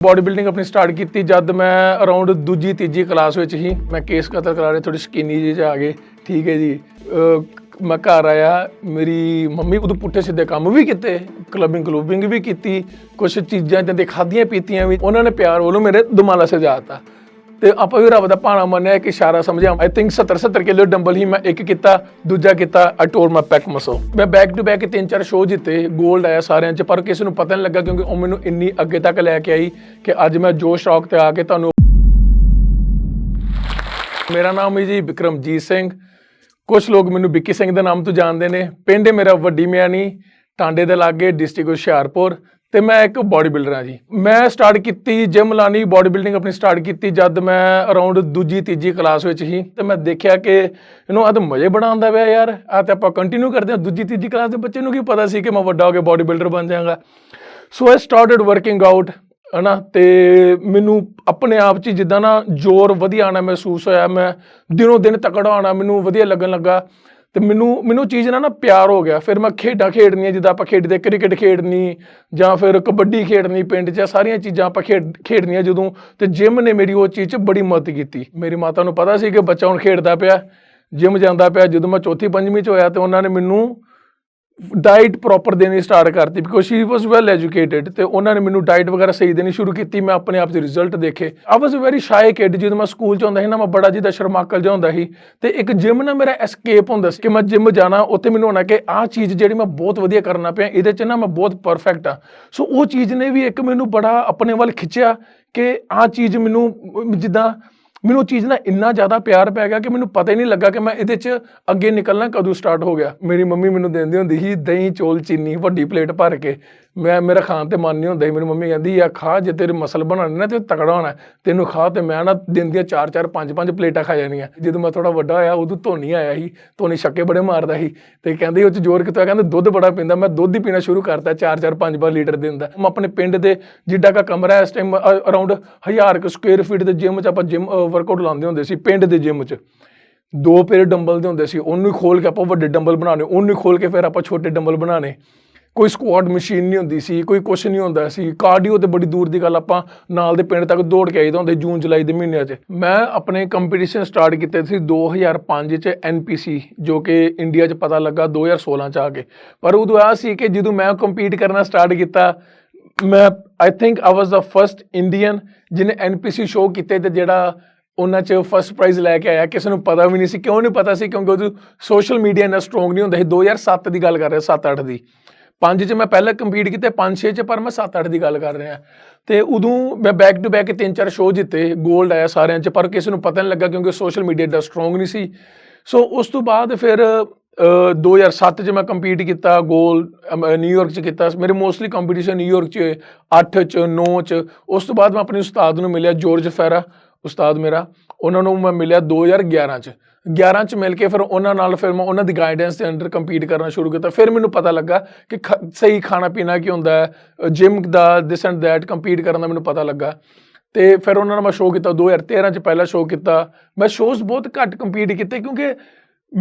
Body building ਆਪਣੀ start ਕੀਤੀ ਜਦ ਮੈਂ ਅਰਾਊਂਡ ਦੂਜੀ, ਤੀਜੀ ਕਲਾਸ ਵਿੱਚ ਹੀ ਮੈਂ ਕੇਸ ਕਤਲ ਕਰਾ ਰਹੇ ਥੋੜੀ ਸ਼ਕੀਨੀ ਜੀ ਚ ਆ ਗਏ ਠੀਕ ਹੈ ਜੀ। ਮੈਂ ਘਰ ਆਇਆ, ਮੇਰੀ ਮੰਮੀ ਉਦੋਂ ਪੁੱਠੇ ਸਿੱਧੇ ਕੰਮ ਵੀ ਕੀਤੇ ਕਲੱਬਿੰਗ ਕਲੂਬਿੰਗ ਵੀ ਕੀਤੀ ਕੁਝ ਚੀਜ਼ਾਂ ਤੇ ਖਾਧੀਆਂ, ਪੀਤੀਆਂ ਵੀ, ਉਹਨਾਂ ਨੇ ਪਿਆਰ ਵੱਲੋਂ ਮੇਰੇ ਦੁਮਾਲਾ ਸਜਾਤਾ ਤੇ ਆਪਾਂ ਵੀ ਰੱਬ ਦਾ ਭਾਣਾ ਮੰਨਿਆ ਇੱਕ ਇਸ਼ਾਰਾ ਸਮਝਿਆ। ਆਈ ਥਿੰਕ 70 70 ਕਿਲੋ ਡੰਬਲ ਹੀ ਮੈਂ ਇੱਕ ਕੀਤਾ, ਦੂਜਾ ਕੀਤਾ ਆ ਟੋਰ ਮੈਂ ਪੈਕ ਮਸੋ ਮੈਂ ਬੈਕ ਟੂ ਬੈਕ ਤਿੰਨ ਚਾਰ ਸ਼ੋਅ ਜਿੱਤੇ 골ਡ ਆਇਆ ਸਾਰਿਆਂ 'ਚ, ਪਰ ਕਿਸੇ ਨੂੰ ਪਤਾ ਨਹੀਂ ਲੱਗਾ ਕਿਉਂਕਿ ਉਹ ਮੈਨੂੰ ਇੰਨੀ ਅੱਗੇ ਤੱਕ ਲੈ ਕੇ ਆਈ ਕਿ ਅੱਜ ਮੈਂ ਜੋਸ਼ ਸ਼ੌਕ ਤੇ ਆ ਕੇ ਤੁਹਾਨੂੰ ਮੇਰਾ ਨਾਮ ਹੈ ਜੀ ਵਿਕਰਮਜੀਤ ਸਿੰਘ। ਕੁਝ ਲੋਕ ਮੈਨੂੰ ਵਿੱਕੀ ਸਿੰਘ ਦੇ ਨਾਮ ਤੋਂ ਜਾਣਦੇ ਨੇ। ਪਿੰਡ ਮੇਰਾ ਵੱਡੀ ਮਿਆਣੀ, ਟਾਂਡੇ ਦੇ ਲਾਗੇ, ਡਿਸਟ੍ਰਿਕਟ ਹੁਸ਼ਿਆਰਪੁਰ। ਤੇ ਮੈਂ ਇੱਕ ਬਾਡੀ ਬਿਲਡਰ ਹਾਂ ਜੀ। ਮੈਂ ਸਟਾਰਟ ਕੀਤੀ ਜਿਮ ਲਾਣੀ ਬਾਡੀ ਬਿਲਡਿੰਗ ਆਪਣੀ ਸਟਾਰਟ ਕੀਤੀ ਜਦ ਮੈਂ ਅਰਾਊਂਡ ਦੂਜੀ, ਤੀਜੀ ਕਲਾਸ ਵਿੱਚ ਹੀ ਤੇ ਮੈਂ ਦੇਖਿਆ ਕਿ ਇਹਨੂੰ ਆ ਤਾਂ ਮਜ਼ੇ ਬਣਾਉਂਦਾ ਪਿਆ ਯਾਰ। ਆ ਤੇ ਆਪਾਂ ਕੰਟੀਨਿਊ ਕਰਦੇ ਹਾਂ ਦੂਜੀ, ਤੀਜੀ ਕਲਾਸ ਦੇ ਬੱਚੇ ਨੂੰ ਕੀ ਪਤਾ ਸੀ ਕਿ ਮੈਂ ਵੱਡਾ ਹੋ ਕੇ ਬਾਡੀ ਬਿਲਡਰ ਬਣ ਜਾਵਾਂਗਾ। So I started working out ਹਨਾ? ਤੇ ਮੈਨੂੰ ਆਪਣੇ ਆਪ 'ਚ ਜਿੱਦਾਂ ਨਾ ਜ਼ੋਰ ਵਧੀਆ ਆਣਾ ਮਹਿਸੂਸ ਹੋਇਆ। ਮੈਂ ਦਿਨੋਂ ਦਿਨ ਤਕੜਾ ਆਣਾ ਮੈਨੂੰ ਵਧੀਆ ਲੱਗਣ ਲੱਗਾ। ਤੇ ਮੈਨੂੰ ਮੈਨੂੰ ਚੀਜ਼ ਨਾਲ ਨਾ ਪਿਆਰ ਹੋ ਗਿਆ। ਫਿਰ ਮੈਂ ਖੇਡਾਂ ਖੇਡਣੀਆਂ, ਜਿੱਦਾਂ ਆਪਾਂ ਖੇਡਦੇ ਕ੍ਰਿਕਟ ਖੇਡਣੀ, ਜਾਂ ਫਿਰ ਕਬੱਡੀ ਖੇਡਣੀ ਪਿੰਡ 'ਚ, ਇਹ ਸਾਰੀਆਂ ਚੀਜ਼ਾਂ ਆਪਾਂ ਖੇਡ, ਖੇਡਣੀਆਂ ਜਦੋਂ, ਤੇ ਜਿਮ ਨੇ ਮੇਰੀ ਉਹ ਚੀਜ਼ 'ਚ ਬੜੀ ਮਦਦ ਕੀਤੀ। ਮੇਰੀ ਮਾਤਾ ਨੂੰ ਪਤਾ ਸੀ ਕਿ ਬੱਚਾ ਹੁਣ ਖੇਡਦਾ ਪਿਆ, ਜਿਮ ਜਾਂਦਾ ਪਿਆ। ਜਦੋਂ ਮੈਂ ਚੌਥੀ ਪੰਜਵੀਂ 'ਚ ਹੋਇਆ ਤੇ ਉਹਨਾਂ ਨੇ ਮੈਨੂੰ ਡਾਈਟ ਪ੍ਰੋਪਰ ਦੇਣੀ ਸਟਾਰਟ ਕਰਤੀ because she was well educated ਤੇ ਉਹਨਾਂ ਨੇ ਮੈਨੂੰ ਡਾਈਟ ਵਗੈਰਾ ਸਹੀ ਦੇਣੀ ਸ਼ੁਰੂ ਕੀਤੀ, ਮੈਂ ਆਪਣੇ ਆਪ ਦੇ ਰਿਜ਼ਲਟ ਦੇਖੇ। ਆ ਵਾਸ ਵੈਰੀ ਸ਼ਾਈ ਕਿਡ ਜਦੋਂ ਮੈਂ ਸਕੂਲ ਚ ਹੁੰਦਾ ਸੀ ਨਾ, ਮੈਂ ਬੜਾ ਜਿਹਾ ਸ਼ਰਮਾਕਲ ਜਿਹਾ ਹੁੰਦਾ ਸੀ ਤੇ ਇੱਕ ਜਿਮ ਨਾ ਮੇਰਾ ਐਸਕੇਪ ਹੁੰਦਾ ਸੀ ਕਿ ਮੈਂ ਜਿਮ ਜਾਣਾ, ਉੱਥੇ ਮੈਨੂੰ ਹੋਣਾ ਕਿ ਆਹ ਚੀਜ਼ ਜਿਹੜੀ ਮੈਂ ਬਹੁਤ ਵਧੀਆ ਕਰਨਾ ਪਿਆ, ਇਹਦੇ ਚ ਨਾ ਮੈਂ ਬਹੁਤ ਪਰਫੈਕਟ ਆ। ਸੋ ਉਹ ਚੀਜ਼ ਨੇ ਵੀ ਇੱਕ ਮੈਨੂੰ ਬੜਾ ਆਪਣੇ ਵੱਲ ਖਿੱਚਿਆ ਕਿ ਆਹ ਚੀਜ਼ ਮੈਨੂੰ, ਜਿੱਦਾਂ ਮੈਨੂੰ ਉਹ ਚੀਜ਼ ਨਾਲ ਇੰਨਾ ਜ਼ਿਆਦਾ ਪਿਆਰ ਪੈ ਗਿਆ ਕਿ ਮੈਨੂੰ ਪਤਾ ਹੀ ਨਹੀਂ ਲੱਗਾ ਕਿ ਮੈਂ ਇਹਦੇ 'ਚ ਅੱਗੇ ਨਿਕਲਣਾ ਕਦੋਂ ਸਟਾਰਟ ਹੋ ਗਿਆ। ਮੇਰੀ ਮੰਮੀ ਮੈਨੂੰ ਦਿੰਦੀ ਹੁੰਦੀ ਸੀ ਦਹੀਂ, ਚੋਲ, ਚੀਨੀ, ਵੱਡੀ ਪਲੇਟ ਭਰ ਕੇ। ਮੈਂ, ਮੇਰਾ ਖਾਣ ਤੇ ਮਨ ਨਹੀਂ ਹੁੰਦਾ ਸੀ। ਮੇਰੀ ਮੰਮੀ ਕਹਿੰਦੀ ਆ ਖਾ, ਜੇ ਤੇਰੇ ਮਸਲ ਬਣਾਣੇ ਨਾ ਤੇ ਤਕੜਾ ਹੋਣਾ। ਤੈਨੂੰ ਖਾ ਤੇ ਮੈਂ ਨਾ ਦਿਨ ਦੀਆਂ ਚਾਰ ਚਾਰ, ਪੰਜ ਪੰਜ ਪਲੇਟਾਂ ਖਾ ਜਾਣੀਆਂ ਜਦੋਂ ਮੈਂ ਥੋੜਾ ਵੱਡਾ ਹੋਇਆ, ਉਦੋਂ ਧੋਨੀ ਆਇਆ ਸੀ। ਧੋਨੀ ਛੱਕੇ ਬੜੇ ਮਾਰਦਾ ਸੀ। ਤੇ ਕਹਿੰਦੇ ਉਹ ਚ ਜ਼ੋਰ ਕਿਤੋਂ ਕਹਿੰਦੇ ਦੁੱਧ ਬੜਾ ਪੀਂਦਾ। ਮੈਂ ਦੁੱਧ ਹੀ ਪੀਣਾ ਸ਼ੁਰੂ ਕਰਤਾ ਚਾਰ ਚਾਰ, ਪੰਜ ਪੰਜ ਲੀਟਰ ਦੇ ਦਾ। ਮੈਂ ਆਪਣੇ ਪਿੰਡ ਦੇ ਜਿੱਡਾ ਕਾ ਕਮਰਾ ਹੈ, ਇਸ ਟਾਈਮ ਅਰਾਊਂਡ 1000 ਕੁ ਸਕੁਅਰ ਫੀਟ ਦੇ ਜਿਮ ਚ ਆਪਾਂ ਜਿਮ ਵਰਕਆਊਟ ਲਾਉਂਦੇ ਹੁੰਦੇ ਸੀ, ਪਿੰਡ ਦੇ ਜਿਮ ਚ। ਦੋ ਪੇਰ ਡੰਬਲ ਦੇ ਹੁੰਦੇ ਸੀ। ਉਹਨੂੰ ਹੀ ਖੋਲ ਕੇ ਆਪਾਂ ਵੱਡੇ ਡੰਬਲ ਬਣਾਉਣੇ, ਉਹਨੂੰ ਹੀ ਖੋਲ ਕੇ ਫਿਰ ਆਪਾਂ ਛੋਟੇ ਡੰਬਲ ਬਣਾਉਣੇ। ਕੋਈ ਸਕੁਆਡ ਮਸ਼ੀਨ ਨਹੀਂ ਹੁੰਦੀ ਸੀ, ਕੋਈ ਕੁਛ ਨਹੀਂ ਹੁੰਦਾ ਸੀ। ਕਾਰਡੀਓ ਤੇ ਬੜੀ ਦੂਰ ਦੀ ਗੱਲ, ਆਪਾਂ ਨਾਲ ਦੇ ਪਿੰਡ ਤੱਕ ਦੌੜ ਕੇ ਆਈਦਾ ਹੁੰਦੇ ਜੂਨ, ਜੁਲਾਈ ਦੇ ਮਹੀਨਿਆਂ 'ਚ। ਮੈਂ ਆਪਣੇ ਕੰਪੀਟੀਸ਼ਨ ਸਟਾਰਟ ਕੀਤੇ ਸੀ 2005 'ਚ ਐਨਪੀਸੀ ਜੋ ਕਿ ਇੰਡੀਆ 'ਚ ਪਤਾ ਲੱਗਾ 2016 'ਚ ਆ ਕੇ। ਪਰ ਉਦੋਂ ਆ ਸੀ ਕਿ ਜਦੋਂ ਮੈਂ ਕੰਪੀਟ ਕਰਨਾ ਸਟਾਰਟ ਕੀਤਾ, ਮੈਂ I think I was the first Indian ਜਿਹਨੇ ਐਨਪੀਸੀ ਸ਼ੋਅ ਕੀਤੇ ਤੇ ਜਿਹੜਾ ਉਹਨਾਂ 'ਚ ਫਸਟ ਪ੍ਰਾਈਜ਼ ਲੈ ਕੇ ਆਇਆ। ਕਿਸੇ ਨੂੰ ਪਤਾ ਵੀ ਨਹੀਂ ਸੀ, ਕਿਉਂ ਨਹੀਂ ਪਤਾ ਸੀ, ਕਿਉਂਕਿ ਉਹ ਸੋਸ਼ਲ ਮੀਡੀਆ ਇੰਨਾ ਸਟਰੋਂਗ ਨਹੀਂ ਹੁੰਦਾ ਸੀ। 2007 ਦੀ ਗੱਲ ਕਰ ਰਿਹਾ 7-8 ਦੀ। ਪੰਜ 'ਚ ਮੈਂ ਪਹਿਲਾਂ ਕੰਪੀਟ ਕੀਤੇ 5-6 'ਚ ਪਰ ਮੈਂ 7-8 ਦੀ ਗੱਲ ਕਰ ਰਿਹਾ। ਤੇ ਉਦੋਂ ਮੈਂ ਬੈਕ ਟੂ ਬੈਕ ਤਿੰਨ ਚਾਰ ਸ਼ੋਅ ਜਿੱਤੇ 골ਡ ਆਇਆ ਸਾਰਿਆਂ 'ਚ ਪਰ ਕਿਸੇ ਨੂੰ ਪਤਾ ਨਹੀਂ ਲੱਗਾ ਕਿਉਂਕਿ ਸੋਸ਼ਲ ਮੀਡੀਆ ਦਾ ਸਟਰੋਂਗ ਨਹੀਂ ਸੀ। ਸੋ ਉਸ ਤੋਂ ਬਾਅਦ ਫਿਰ ਅ, 2007 'ਚ ਮੈਂ ਕੰਪੀਟ ਕੀਤਾ ਗੋਲ ਨਿਊਯਾਰਕ 'ਚ ਕੀਤਾ। ਮੇਰੇ ਮੋਸਟਲੀ ਕੰਪੀਟੀਸ਼ਨ ਨਿਊਯਾਰਕ 'ਚ 8 'ਚ 9 'ਚ। ਉਸ ਤੋਂ ਬਾਅਦ ਮੈਂ ਆਪਣੇ ਉਸਤਾਦ ਨੂੰ ਮਿਲਿਆ ਜੋਰਜ ਫੈਰਾ ਉਸਤਾਦ ਮੇਰਾ, ਉਹਨਾਂ ਨੂੰ ਮੈਂ ਮਿਲਿਆ 2011 'ਚ। 11 ਚ ਮਿਲ ਕੇ ਫਿਰ ਉਹਨਾਂ ਨਾਲ ਫਿਰ ਮੈਂ ਉਹਨਾਂ ਦੀ ਗਾਈਡੈਂਸ ਦੇ ਅੰਡਰ ਕੰਪੀਟ ਕਰਨਾ ਸ਼ੁਰੂ ਕੀਤਾ। ਫਿਰ ਮੈਨੂੰ ਪਤਾ ਲੱਗਾ ਕਿ ਖ- ਸਹੀ ਖਾਣਾ ਪੀਣਾ ਕੀ ਹੁੰਦਾ ਹੈ ਜਿਮ ਦਾ ਦਿਸ ਐਂਡ ਦੈਟ ਕੰਪੀਟ ਕਰਨ ਦਾ ਮੈਨੂੰ ਪਤਾ ਲੱਗਾ। ਤੇ ਫਿਰ ਉਹਨਾਂ ਨਾਲ ਮੈਂ ਸ਼ੋਅ ਕੀਤਾ 2013 ਚ ਪਹਿਲਾ ਸ਼ੋਅ ਕੀਤਾ। ਮੈਂ ਸ਼ੋਅਸ ਬਹੁਤ ਘੱਟ ਕੰਪੀਟ ਕੀਤੇ ਕਿਉਂਕਿ